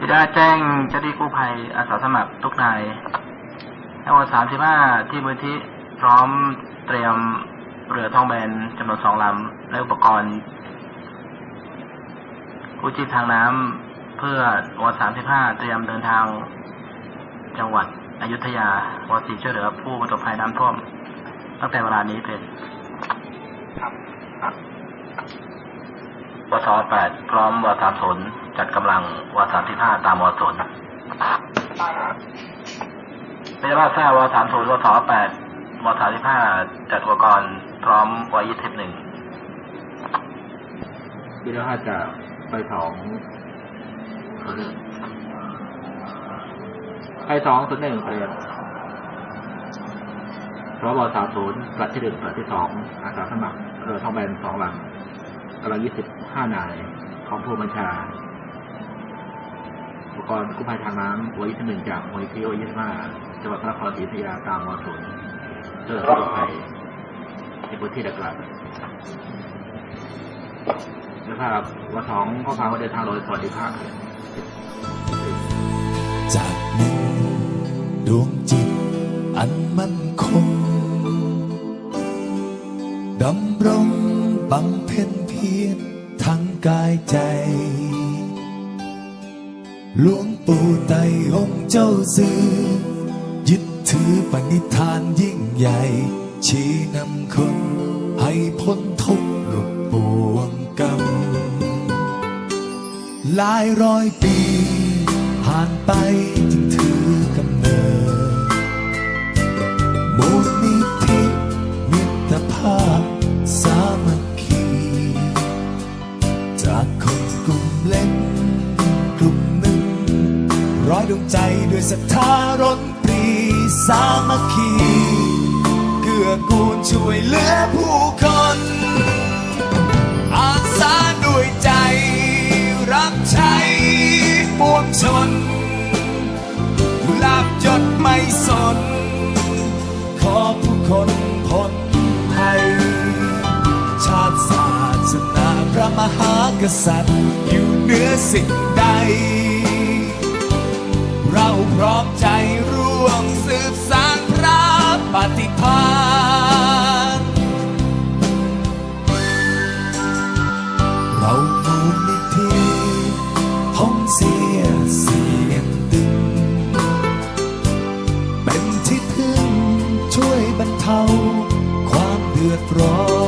บิดาแจ้งเจ้าหน้าที่กู้ภัยอาสาสมัครทุกนายให้วันสามสิบห้าที่มูลที่พร้อมเตรียมเรือท้องแบนจำนวนสองลำและอุปกรณ์กู้ชีพทางน้ำเพื่อวันสามสิบห้าเตรียมเดินทาง จังหวัดอยุธยาวสีช่วยเหลือผู้ประสบภัยน้ำท่วมตั้งแต่เวลานี้เป็น วสแปดพร้อมวสามศูนย์จัดกำลังวสามสิบห้าตามวศูนย์ไม่ว่าทราบวสามศูนย์วสแปดวสามสิบห้าจัดอุปกรณ์พร้อมวยี่สิบหนึ่งที่เราจะไปสองไปสองศูนย์หนึ่งเปลี่ยนพร้อมบสามศูนย์กลัดที่หนึ่งกลัดที่สองอาสาสมัครเรือทองแบนสองหลังกำลังยี่สิบ ห้านายของผู้บัญชาอุปกรณ์กู้ภัยทางน้ำหัวยี่สิบหนึ่งจากหัวยี่สิบยี่สิบห้าจังหวัดพระนครศรีอยุธยาตามมอศูนเพื่อผู้ประสบภัยในพื้นที่ดังกล่าวนะครับวันสองข้อความว่าเดินทางโดยสวัสดิภาพจากนึ่งดวงจิตอันมั่นคงดำรงบำเพ็ญเพียร กายใจ หลวงปู่ไตองค์เจ้าสื่อยึดถือปณิธานยิ่งใหญ่ ชี้นำคนให้พ้นทุกข์หลุดปวงกรรม หลายร้อยปีผ่านไป ดวงใจด้วยศรัทธารนปรีสามัคคีเกื้อกูลช่วยเหลือผู้คนอาสาด้วยใจรับใช้ปวงชนลาบยศไม่สน ขอผู้คนพ้นภัย ชาติศาสนาพระมหากษัตริย์อยู่เหนือสิ่งใด พร้อมใจร่วมสืบสานพระปฏิภาณเรามูลนิธิท้องเสียเสียงตึง เป็นที่พึ่งช่วยบรรเทาความเดือดร้อน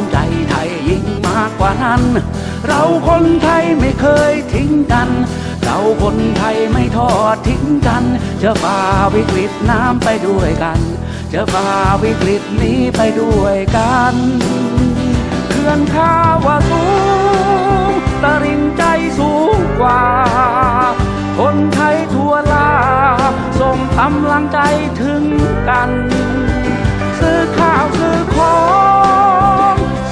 ำใจไทยยิ่งมากกว่านั้น เราคนไทยไม่เคยทิ้งกัน เราคนไทยไม่ทอดทิ้งกัน จะฝ่าวิกฤตน้ำไปด้วยกัน จะฝ่าวิกฤตนี้ไปด้วยกันเขื่อนข้าวาสูงตริงใจสูงกว่า คนไทยทั่วลาส่งกำลังใจถึงกัน ซื้อข้าวซื้อ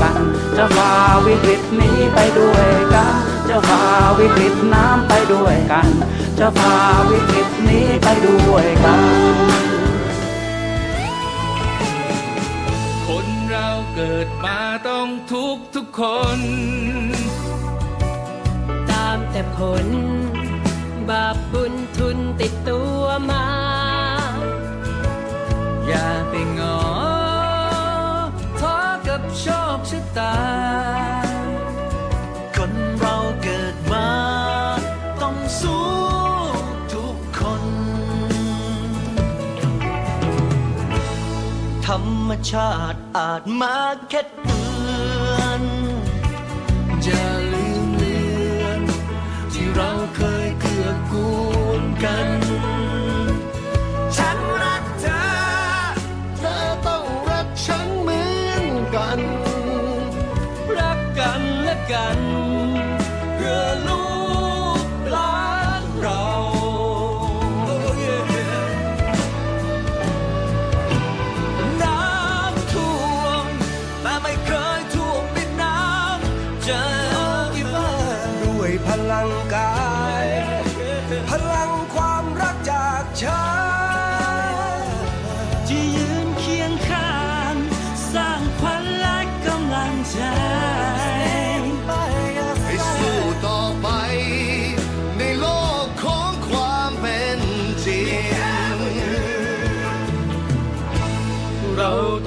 ัน จะฝ่าวิกฤตนี้ไปด้วยกัน จะฝ่าวิกฤตน้ำไปด้วยกัน จะฝ่าวิกฤตนี้ไปด้วยกัน คนเราเกิดมาต้องทุกข์ทุกคน ตามแต่ผล บาปบุญทุนติดตัวมา อย่าไปงอท้อกับ โชคชะตา คนเราเกิดมา ต้องสู้ทุกคน ธรรมชาติอาจมาแค่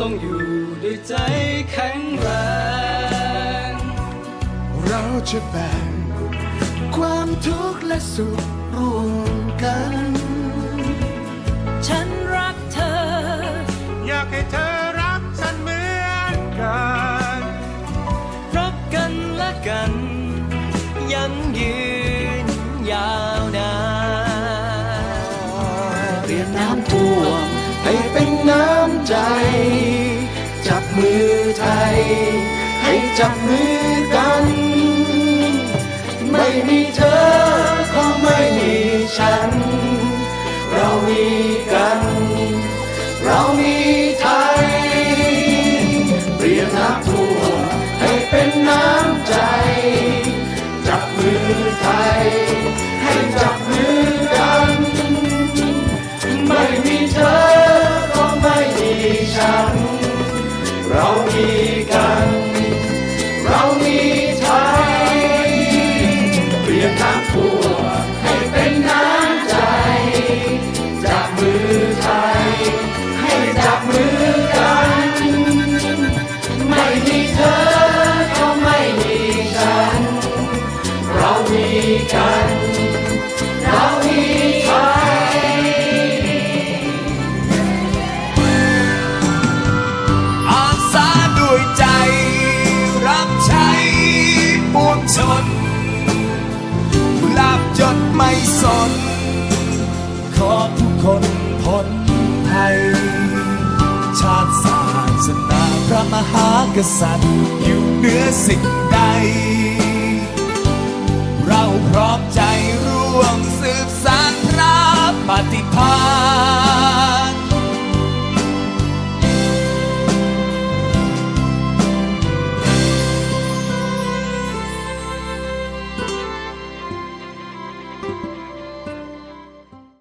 ต้องอยู่ด้วยใจแข็งแรง เราจะแบ่งความทุกข์และสุขร่วมกัน ฉันรักเธอ อยากให้เธอรักฉันเหมือนกันรักกันและกัน ยังยืนยาวนานเปลี่ยนน้ำท่วมให้เป็นน้ำใจ จับมือกัน ไม่มีเธอก็ไม่มีฉัน เรามีกัน เรามี ไม่สน ขอทุกคนพ้นภัย ชาติศาสนาพระมหากษัตริย์ อยู่เหนือสิ่งใด เราพร้อมใจร่วมสืบสานพระปฏิภา